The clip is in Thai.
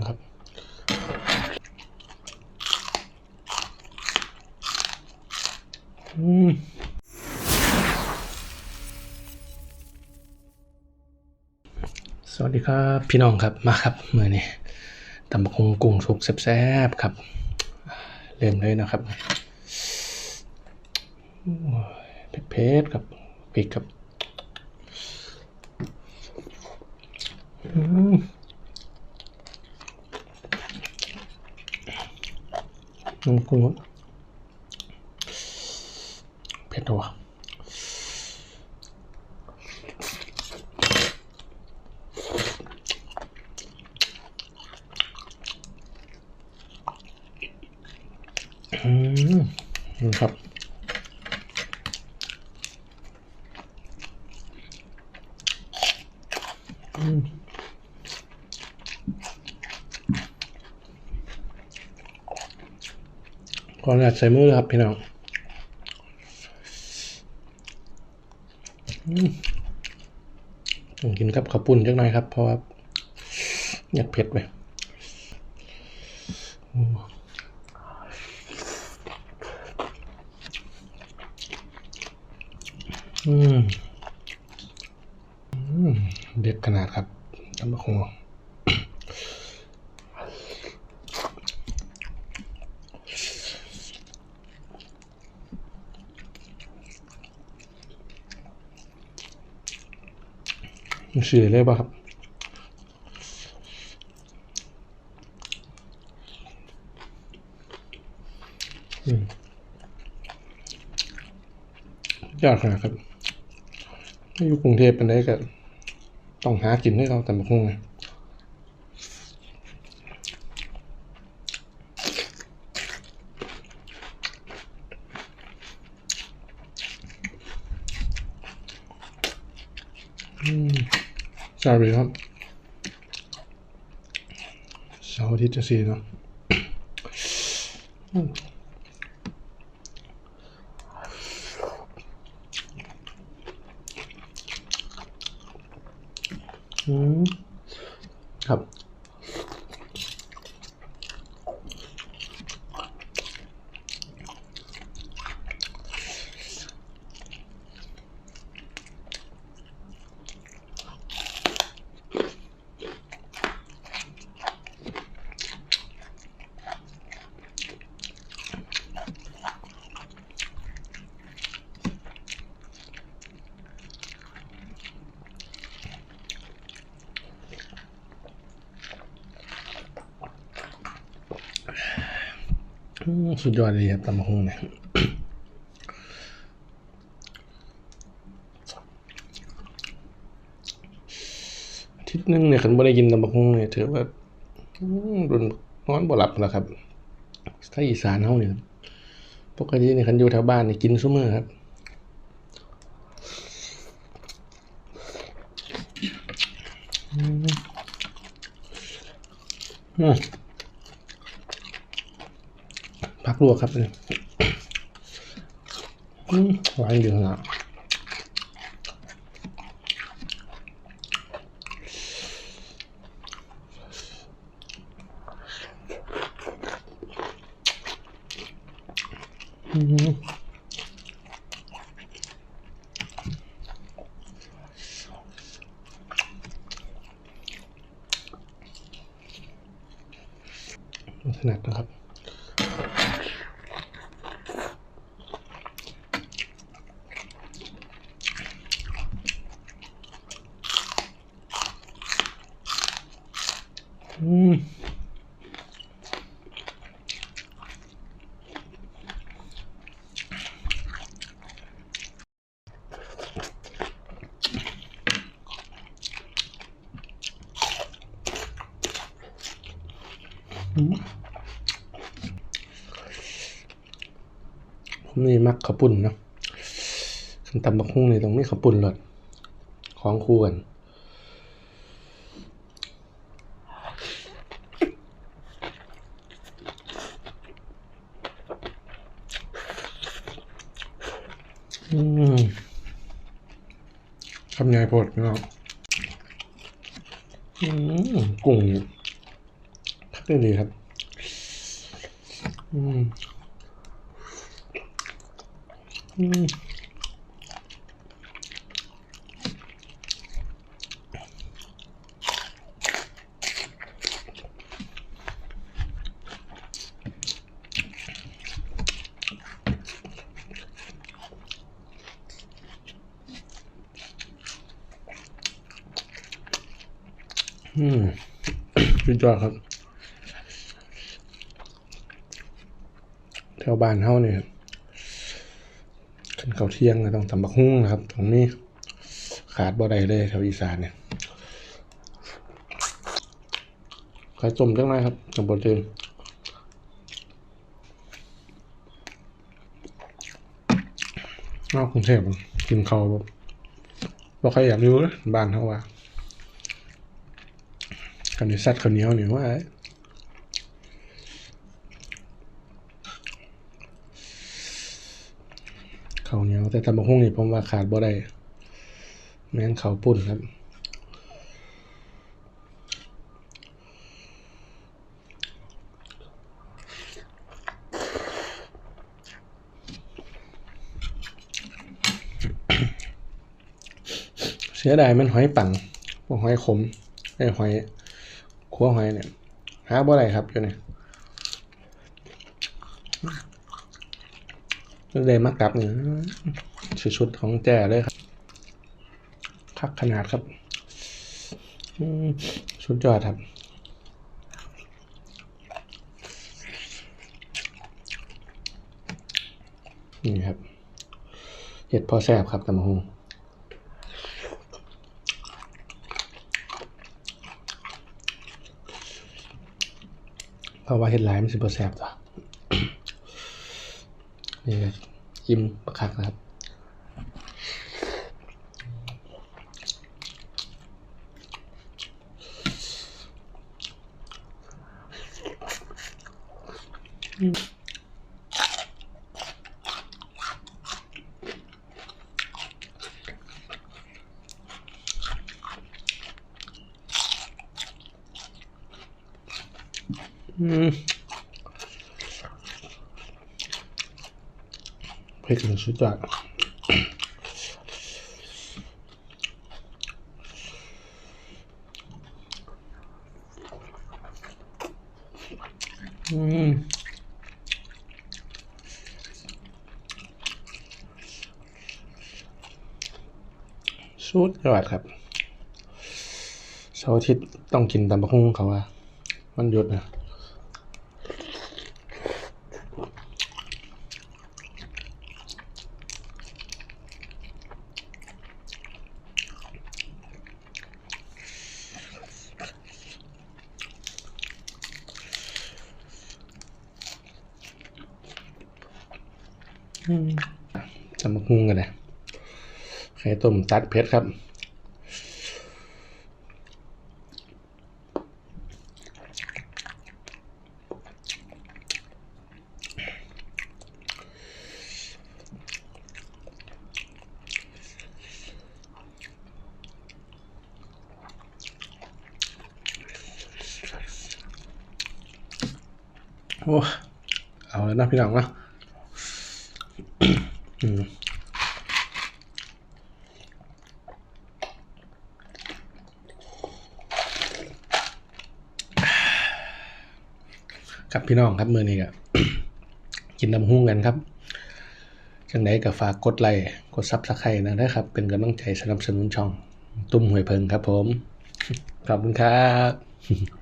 นะครับอืมสวัสดีครับพี่น้องครับมาครับมือนี้ตำบักงกุ้งสุกแซ่บๆครับ เริ่มเลยนะครับเผ็ดๆครับพริกครับ อืม น้ำกุ้งเผ็ดตัวะอืมนะครับ ออนุญาตใส่มือครับพี่น้องต้องกินกับข้าวปุ้นจักหน่อยครับ เพราะว่าอยากเผ็ดไปอืมเด็ดขนาดครับตำบักหุ่ง มันสื่อเลยป่ะครับยอดขนาดครับอยู่กรุงเทพเป็นได้ก็ต้องหากินให้เราแต่มาคงไงอืม สวัสดีครับเสาร์อาทิตย์จะสีเนาะ สุดยอดเลยครับตำบักหุ่งเนี่ยทิตย์หนึงเนี่ยคันบ่ได้กินตำบักหุ่งเนี่ยถือว่าอืมรุนนอนบ่หลับแล้วครับถ้าอีสานเฮาเนี่ยปกติเนี่ยคันอยู่แถวบ้านเนี่ยกินซุมื้อครับอืม พักลวกครับเลยอืมหวานอยู่ะอืมถนัดนะครับ อืมอืม ผมนี่มักข้าปุ้นเนาะคันตำบักหุ่งนี่ต้องมีข้าปุ้นเลยของคู่กันอืมคำใหญ่โพดพี่น้องอืมกุ้ง นี่นดีครับ อืม อืมอืมสุดยอดครับ แถ วบ้านเฮาเนี่ยขึ้นเขาวเที่ยงก็ต้องตำบักหุ่งนะครับตรงนี้ขาดบ่ได้เลยแถวอีสานเนี่ยขายต้มจังไรครับจังบ่เจนนอกกรุงเทพกินข้าวบ่บ่ใครอยากอยู่นะบ้านเฮาว่ากันนี้สัตว์ข้าวเหนียวนี่ว่า ข้าวเหนียวแต่ตำบักหุ่งนี่ผมว่าขาดบ่ได้แม่นข้าวปุ้นครับเสียดายมันหอยปังพวกหอยขมไอ้หอยขัวหอยเนี่ยหาบ่ได้ครับอยู่เนี่ย เลยมากับเนี่ยชุดของแจเลยครับคักขนาดครับอืมสุดยอดครับนี่ครับเห็ดพอแซ่บครับตำมะฮงเพราะว่าเห็ดหลายมันสิบ่แซ่บจ้ะ นี่ครับอิ่มประคักนะครับอืม ผ็ดถึงสุดยอดอืมสุดยอดครับเสาร์อาทิตย์ต้องกินตำบักหุ่งเขาว่า มันหยุดนะ ตำบักหุ่งกันนะไข่ต้มตัดเผ็ดครับ โอ้ เอาแล้วนะพี่น้องนะ ครับพี่น้องครับมือนี้ก็กินน้ำหุ้งกันครับจังไดก็ฝากกดไลค์กดซับสไครต์นะครับ เป็นกำลังใจสนับสนุนช่อง ตุ้มหวยเพิงครับผม ขอบคุณครับ